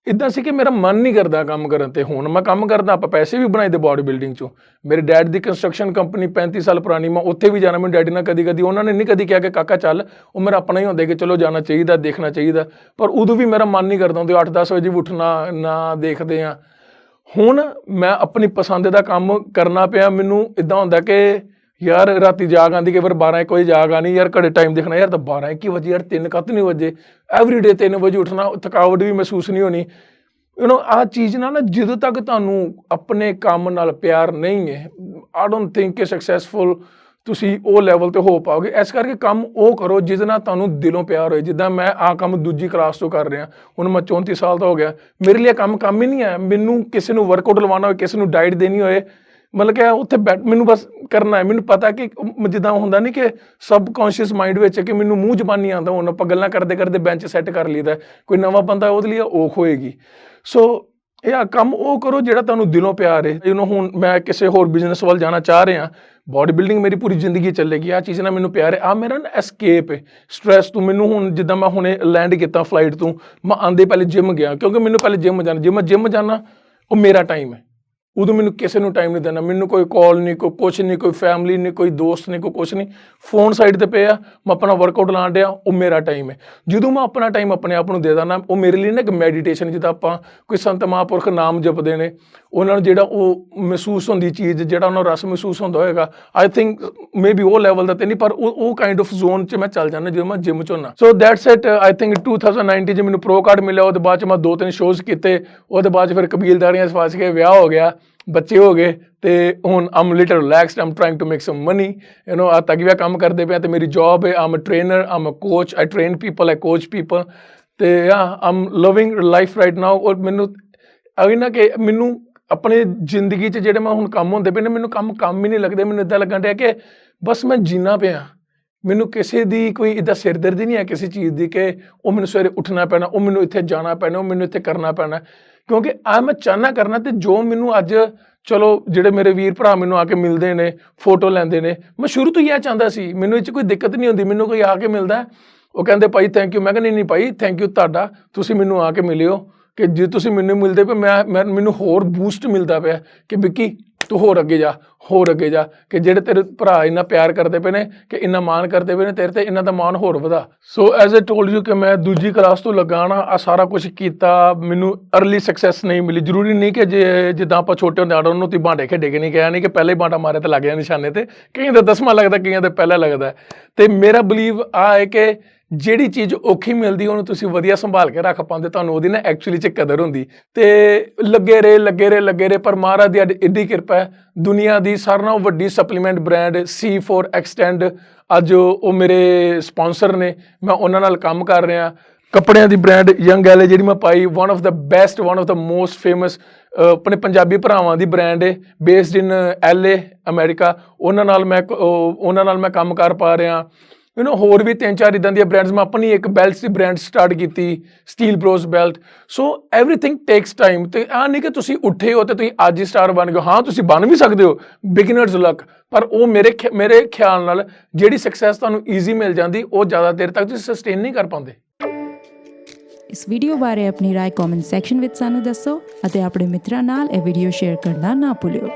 ਇਦਾਂ ਸੀ ਕਿ ਮੇਰਾ ਮਨ ਨਹੀਂ ਕਰਦਾ ਕੰਮ ਕਰਨ ਤੇ ਹੁਣ ਮੈਂ ਕੰਮ ਕਰਦਾ, ਆਪਾਂ ਪੈਸੇ ਵੀ ਬਣਾਏ ਦੇ ਬਾਡੀ ਬਿਲਡਿੰਗ ਚੋਂ। ਮੇਰੇ ਡੈਡ ਦੀ ਕੰਸਟਰਕਸ਼ਨ ਕੰਪਨੀ 35 ਸਾਲ ਪੁਰਾਣੀ, ਮੈਂ ਉੱਥੇ ਵੀ ਜਾਣਾ, ਮੈਨੂੰ ਡੈਡੀ ਨਾਲ ਕਦੀ ਕਦੀ ਉਹਨਾਂ ਨੇ ਨਹੀਂ ਕਦੀ ਕਿਹਾ ਕਿ ਕਾਕਾ ਚੱਲ, ਉਹ ਮੇਰਾ ਆਪਣਾ ਹੀ ਹੁੰਦਾ ਕਿ ਚਲੋ ਜਾਣਾ ਚਾਹੀਦਾ, ਦੇਖਣਾ ਚਾਹੀਦਾ। ਪਰ ਉਦੋਂ ਵੀ ਮੇਰਾ ਮਨ ਨਹੀਂ ਕਰਦਾ ਹੁੰਦੇ 8-10 ਵਜੇ ਵੀ ਉੱਠਣਾ, ਨਾ ਦੇਖਦੇ ਆ ਹੁਣ ਮੈਂ ਆਪਣੀ ਪਸੰਦ ਦਾ ਕੰਮ ਕਰਨਾ ਪਿਆ, ਮੈਨੂੰ ਇਦਾਂ ਹੁੰਦਾ ਕਿ ਯਾਰ ਰਾਤੀ ਜਾਗ ਆਂਦੀ ਕਿ ਫਿਰ 12 1 ਵਜੇ ਜਾਗ ਆਣੀ, ਯਾਰ ਘੜੇ ਟਾਈਮ ਦੇਖਣਾ, ਯਾਰ ਤਾਂ 12 1 ਵਜੇ, ਯਾਰ 3 ਕੱਤ ਨਹੀਂ ਵਜੇ। ਐਵਰੀ ਡੇ 3 ਵਜੇ ਉੱਠਣਾ, ਥਕਾਵਟ ਵੀ ਮਹਿਸੂਸ ਨਹੀਂ ਹੋਣੀ। ਯੂ نو ਆ ਚੀਜ਼ ਨਾਲ ਨਾ ਜਦੋਂ ਤੱਕ ਤੁਹਾਨੂੰ ਆਪਣੇ ਕੰਮ ਨਾਲ ਪਿਆਰ ਨਹੀਂ ਹੈ। ਆਈ ਡੋਨਟ ਥਿੰਕ ਕਿ ਸਕਸੈਸਫੁਲ ਤੁਸੀਂ ਉਹ ਲੈਵਲ ਤੇ ਹੋ ਪਾਓਗੇ। ਇਸ ਕਰਕੇ ਕੰਮ ਉਹ ਕਰੋ ਜਿਹਦੇ ਨਾਲ ਤੁਹਾਨੂੰ ਦਿਲੋਂ ਪਿਆਰ ਹੋਏ। ਜਿੱਦਾਂ ਮੈਂ ਆ ਕੰਮ ਦੂਜੀ ਕਲਾਸ ਤੋਂ ਕਰ ਰਿਹਾ। ਹੁਣ ਮੈਂ 34 ਸਾਲ ਦਾ ਹੋ ਗਿਆ। ਮੇਰੇ ਲਈ ਇਹ ਕੰਮ ਕੰਮ ਹੀ ਨਹੀਂ ਹੈ। ਮੈਨੂੰ ਕਿਸੇ ਨੂੰ ਵਰਕਆਊਟ ਲਵਾਉਣਾ ਹੋਵੇ ਕਿਸੇ ਨੂੰ ਡਾਈਟ ਦੇਣੀ ਹੋਏ। ਮਤਲਬ ਕਿ ਉੱਥੇ ਬੈਠ, ਮੈਨੂੰ ਬਸ ਕਰਨਾ ਹੈ, ਮੈਨੂੰ ਪਤਾ ਕਿ ਉਹ ਜਿੱਦਾਂ ਹੁੰਦਾ ਨਹੀਂ ਕਿ ਸਬਕੌਂਸ਼ੀਅਸ ਮਾਈਂਡ ਵਿੱਚ ਕਿ ਮੈਨੂੰ ਮੂੰਹ ਜ਼ਬਾਨੀ ਆਉਂਦਾ ਹੁਣ ਆਪਾਂ ਗੱਲਾਂ ਕਰਦੇ ਕਰਦੇ ਬੈਂਚ ਸੈੱਟ ਕਰ ਲਈਦਾ ਕੋਈ ਨਵਾਂ ਬੰਦਾ ਉਹਦੇ ਲਈ ਔਖ ਹੋਏਗੀ। ਸੋ ਇਹ ਆ ਕੰਮ ਉਹ ਕਰੋ ਜਿਹੜਾ ਤੁਹਾਨੂੰ ਦਿਲੋਂ ਪਿਆਰ ਹੈ। ਯੂ نو ਹੁਣ ਮੈਂ ਕਿਸੇ ਹੋਰ ਬਿਜ਼ਨਸ ਵੱਲ ਜਾਣਾ ਚਾਹ ਰਿਹਾ, ਬਾਡੀ ਬਿਲਡਿੰਗ ਮੇਰੀ ਪੂਰੀ ਜ਼ਿੰਦਗੀ ਚੱਲੇਗੀ ਆ ਚੀਜ਼ ਨਾਲ ਮੈਨੂੰ ਪਿਆਰ ਹੈ ਆ ਮੇਰਾ ਨਾ ਐਸਕੇਪ ਹੈ। ਸਟ੍ਰੈਸ ਤੋਂ ਮੈਨੂੰ ਹੁਣ ਜਿੱਦਾਂ ਮੈਂ ਹੁਣੇ ਲੈਂਡ ਕੀਤਾ ਫਲਾਈਟ ਤੋਂ, ਮੈਂ ਆਂਦੇ ਪਹਿਲੇ ਜਿਮ ਗਿਆ, ਕਿਉਂਕਿ ਮੈਨੂੰ ਪਹਿਲੇ ਜਿਮ ਜਾਣਾ, ਜੇ ਮੈਂ ਜਿਮ ਜਾਣਾ, ਉਹ ਮੇਰਾ ਟਾਈਮ ਹੈ। ਉਦੋਂ ਮੈਨੂੰ ਕਿਸੇ ਨੂੰ ਟਾਈਮ ਨਹੀਂ ਦੇਣਾ। ਮੈਨੂੰ ਕੋਈ ਕਾਲ ਨਹੀਂ, ਕੋਈ ਕੁਛ ਨਹੀਂ, ਕੋਈ ਫੈਮਿਲੀ ਨਹੀਂ, ਕੋਈ ਦੋਸਤ ਨਹੀਂ, ਕੋਈ ਕੁਛ ਨਹੀਂ। ਫੋਨ ਸਾਈਡ ਤੇ ਪਿਆ ਮੈਂ ਆਪਣਾ ਵਰਕਆਊਟ ਲਾਣ ਡਿਆ, ਉਹ ਮੇਰਾ ਟਾਈਮ ਹੈ। ਜਦੋਂ ਮੈਂ ਆਪਣਾ ਟਾਈਮ ਆਪਣੇ ਆਪ ਨੂੰ ਦੇ ਦਾਂ ਉਹ ਮੇਰੇ ਲਈ ਨਾ ਇੱਕ ਮੈਡੀਟੇਸ਼ਨ ਜਿੱਦਾਂ ਆਪਾਂ ਕੋਈ ਸੰਤ ਮਹਾਂਪੁਰਖ ਨਾਮ ਜਪਦੇ ਨੇ, ਉਹਨਾਂ ਨੂੰ ਜਿਹੜਾ ਉਹ ਮਹਿਸੂਸ ਹੁੰਦੀ ਚੀਜ਼, ਜਿਹੜਾ ਉਹਨਾਂ ਨੂੰ ਰਸ ਮਹਿਸੂਸ ਹੁੰਦਾ ਹੋਏਗਾ ਆਈ ਥਿੰਕ ਮੇਬੀ ਉਹ ਲੈਵਲ ਦਾ ਤੇ ਨਹੀਂ, ਪਰ ਉਹ ਉਹ ਕਾਈਂਡ ਆਫ ਜ਼ੋਨ 'ਚ ਮੈਂ ਚੱਲ ਜਾਂਦਾ ਜਦੋਂ ਮੈਂ ਜਿਮ 'ਚ ਹੁੰਦਾ। So that's it I think 2019 'ਚ ਮੈਨੂੰ ਪ੍ਰੋ ਕਾਰਡ ਮਿਲਿਆ, ਉਹਦੇ ਬਾਅਦ 'ਚ ਮੈਂ ਦੋ ਤਿੰਨ ਸ਼ੋਜ਼ ਕੀਤੇ, ਉਹਦੇ ਬਾਅਦ 'ਚ ਫਿਰ ਕਬੀਲਦਾਰੀਆਂ 'ਚ ਕੇ ਵਿਆਹ ਹੋ ਗਿਆ। ਬੱਚੇ ਹੋ ਗਏ ਤੇ ਹੁਣ I'm little relaxed I'm trying to make some money you know ਆ ਤੱਕ ਵੀ ਕੰਮ ਕਰਦੇ ਪਿਆ ਤੇ ਮੇਰੀ ਜੌਬ ਹੈ I'm a trainer I'm a coach I train people I coach people ਤੇ ਆ I'm loving life right now ਔਰ ਮੈਨੂੰ ਅਗੀ ਨਾ ਕਿ ਮੈਨੂੰ ਆਪਣੇ ਜ਼ਿੰਦਗੀ 'ਚ ਜਿਹੜੇ ਮੈਂ ਹੁਣ ਕੰਮ ਹੁੰਦੇ ਪਏ ਨੇ, ਮੈਨੂੰ ਕੰਮ ਕੰਮ ਹੀ ਨਹੀਂ ਲੱਗਦੇ, ਮੈਨੂੰ ਇਦਾਂ ਲੱਗਣ ਡਿਆ ਕਿ ਬਸ ਮੈਂ ਜੀਣਾ ਪਿਆ। ਮੈਨੂੰ ਕਿਸੇ ਦੀ ਕੋਈ ਇਦਾਂ ਸਿਰਦਰਦੀ ਨਹੀਂ ਹੈ ਕਿਸੇ ਚੀਜ਼ ਦੀ ਕਿ ਉਹ ਮੈਨੂੰ ਸਵੇਰੇ ਉੱਠਣਾ ਪੈਣਾ, ਉਹ ਮੈਨੂੰ ਇੱਥੇ ਜਾਣਾ ਪੈਣਾ, ਉਹ ਮੈਨੂੰ ਇੱਥੇ ਕਰਨਾ ਪੈਣਾ। ਕਿਉਂਕਿ ਆ ਮੈਂ ਚਾਹਨਾ ਕਰਨਾ ਤੇ ਜੋ ਮੈਨੂੰ ਅੱਜ, ਚਲੋ, ਜਿਹੜੇ ਮੇਰੇ ਵੀਰ ਭਰਾ ਮੈਨੂੰ ਆ ਕੇ ਮਿਲਦੇ ਨੇ ਫੋਟੋ ਲੈਂਦੇ ਨੇ, ਮੈਂ ਸ਼ੁਰੂ ਤੋਂ ਹੀ ਇਹ ਚਾਹੁੰਦਾ ਸੀ, ਮੈਨੂੰ ਇਹ 'ਚ ਕੋਈ ਦਿੱਕਤ ਨਹੀਂ ਹੁੰਦੀ, ਮੈਨੂੰ ਕੋਈ ਆ ਕੇ ਮਿਲਦਾ। ਉਹ ਕਹਿੰਦੇ, ਭਾਈ ਥੈਂਕ ਯੂ ਮੈਂ ਕਹਿੰਦਾ ਨਹੀਂ ਨਹੀਂ ਭਾਈ ਥੈਂਕ ਯੂ ਤੁਹਾਡਾ, ਤੁਸੀਂ ਮੈਨੂੰ ਆ ਕੇ ਮਿਲਿਓ, ਕਿ ਜੇ ਤੁਸੀਂ ਮੈਨੂੰ ਮਿਲਦੇ ਪਏ, ਮੈਂ, ਮੈਂ- ਮੈਨੂੰ ਹੋਰ ਬੂਸਟ ਮਿਲਦਾ ਪਿਆ, ਕਿ ਵਿੱਕੀ ਤੂੰ ਹੋਰ ਅੱਗੇ ਜਾ, ਹੋਰ ਅੱਗੇ ਜਾ, ਕਿ ਜਿਹੜੇ ਤੇਰੇ ਭਰਾ ਇੰਨਾ ਪਿਆਰ ਕਰਦੇ ਪਏ ਨੇ, ਕਿ ਇੰਨਾ ਮਾਣ ਕਰਦੇ ਪਏ ਨੇ, ਤੇਰੇ ਤੇ ਇਹਨਾਂ ਦਾ ਮਾਣ ਹੋਰ ਵਧਾ। So as I told you ਕਿ ਮੈਂ ਦੂਜੀ ਕਲਾਸ ਤੋਂ ਲਗਾਣਾ ਆ ਸਾਰਾ ਕੁਝ ਕੀਤਾ, ਮੈਨੂੰ ਅਰਲੀ ਸਕਸੈਸ ਨਹੀਂ ਮਿਲੀ। ਜ਼ਰੂਰੀ ਨਹੀਂ ਕਿ ਜੇ, ਜਿੱਦਾਂ ਆਪਾਂ ਛੋਟੇ ਹੁੰਦੇ ਆੜੋਂ ਨੂੰ ਤੀ ਬਾਂਡੇ ਖੇਡੇ ਕੇ ਨਹੀਂ, ਕਿਹਾ ਨਹੀਂ ਕਿ ਪਹਿਲੇ ਹੀ ਬਾਂਡਾ ਮਾਰੇ ਤਾਂ ਲੱਗ ਗਿਆ ਨਿਸ਼ਾਨੇ ਤੇ। ਕਈਆਂ ਦਾ ਦਸਵਾਂ ਲੱਗਦਾ, ਕਈਆਂ ਦਾ ਪਹਿਲਾ ਲੱਗਦਾ। ਤੇ ਮੇਰਾ ਬਲੀਵ ਆ ਹੈ ਕਿ ਜਿਹੜੀ ਚੀਜ਼ ਔਖੀ ਮਿਲਦੀ, ਉਹਨੂੰ ਤੁਸੀਂ ਵਧੀਆ ਸੰਭਾਲ ਕੇ ਰੱਖ ਪਾਉਂਦੇ, ਤੁਹਾਨੂੰ ਉਹਦੀ ਨਾ ਐਕਚੁਅਲੀ ਚ ਕਦਰ ਹੁੰਦੀ। ਤੇ ਲੱਗੇ ਰਹੇ ਲੱਗੇ ਰਹੇ ਲੱਗੇ ਰਹੇ, ਪਰ ਮਹਾਰਾਜ ਦੀ ਅੱਜ ਏਡੀ ਕਿਰਪਾ ਹੈ, ਦੁਨੀਆ ਦੀ ਸਾਰਿਆਂ ਨਾਲੋਂ ਵੱਡੀ ਸਪਲੀਮੈਂਟ ਬ੍ਰਾਂਡ C4 ਐਕਸਟੈਂਡ ਅੱਜ ਉਹ ਮੇਰੇ ਸਪਾਂਸਰ ਨੇ, ਮੈਂ ਉਹਨਾਂ ਨਾਲ ਕੰਮ ਕਰ ਰਿਹਾ। ਕੱਪੜਿਆਂ ਦੀ ਬ੍ਰਾਂਡ ਯੰਗ ਐਲ ਜਿਹੜੀ ਮੈਂ ਪਾਈ one of the best one of the most famous ਆਪਣੇ ਪੰਜਾਬੀ ਭਰਾਵਾਂ ਦੀ ਬ੍ਰਾਂਡ ਹੈ ਬੇਸਡ ਇਨ ਐਲਏ ਅਮਰੀਕਾ ਉਹਨਾਂ ਨਾਲ ਮੈਂ ਉਹਨਾਂ ਨਾਲ ਮੈਂ ਕੰਮ ਕਰ ਪਾ ਰਿਹਾ। ਯੂ نو ਹੋਰ ਵੀ ਤਿੰਨ ਚਾਰ ਇਦਾਂ ਦੀਆਂ ਬ੍ਰਾਂਡਸ ਮੈਂ ਆਪਣੀ ਇੱਕ ਬੈਲਟਸ ਦੀ ਬ੍ਰਾਂਡ ਸਟਾਰਟ ਕੀਤੀ steel bros belt so everything takes time ਤੇ ਆ ਨਹੀਂ ਕਿ ਤੁਸੀਂ ਉੱਠੇ ਹੋ ਤੇ ਤੁਸੀਂ ਅੱਜ ਹੀ ਸਟਾਰ ਬਣ ਗਏ ਹੋ। ਹਾਂ ਤੁਸੀਂ ਬਣ ਵੀ ਸਕਦੇ ਹੋ ਬਿਗਨਰਸ ਲੱਕ ਪਰ ਉਹ ਮੇਰੇ ਖਿ- ਮੇਰੇ ਖਿਆਲ ਨਾਲ ਜਿਹੜੀ ਸਕਸੈਸ ਤੁਹਾਨੂੰ ਈਜ਼ੀ ਮਿਲ ਜਾਂਦੀ ਉਹ ਜ਼ਿਆਦਾ ਦੇਰ ਤੱਕ ਤੁਸੀਂ ਸਸਟੇਨ ਨਹੀਂ ਕਰ ਪਾਉਂਦੇ ਇਸ ਵੀਡੀਓ ਬਾਰੇ ਆਪਣੀ رائے ਕਮੈਂਟ ਸੈਕਸ਼ਨ ਵਿੱਚ ਸਾਨੂੰ ਦੱਸੋ ਅਤੇ ਆਪਣੇ ਮਿੱਤਰਾਂ ਨਾਲ ਇਹ ਵੀਡੀਓ ਸ਼ੇਅਰ ਕਰਨਾ ਨਾ ਭੁੱਲਿਓ